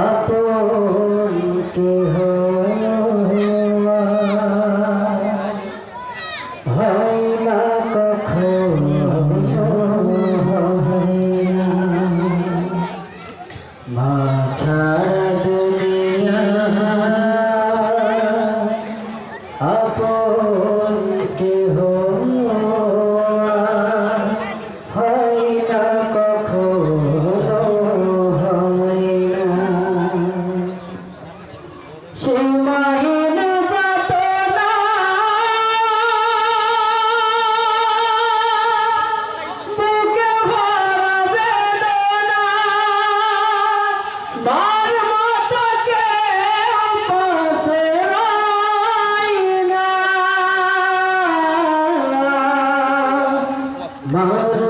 আপন কেহ হয় না কখন মাছা দুনিয়া কেহ Mother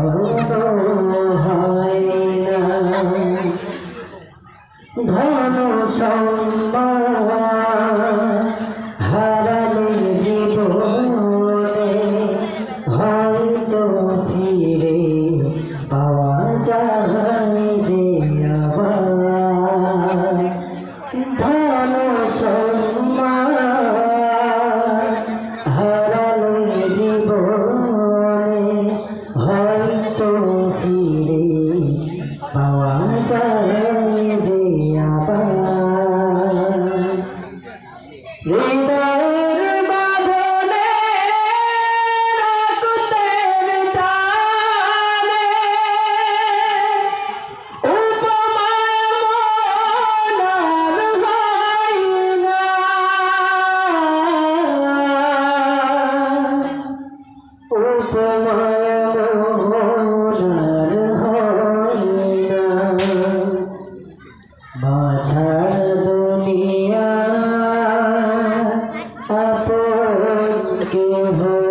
な。পিতা কেহ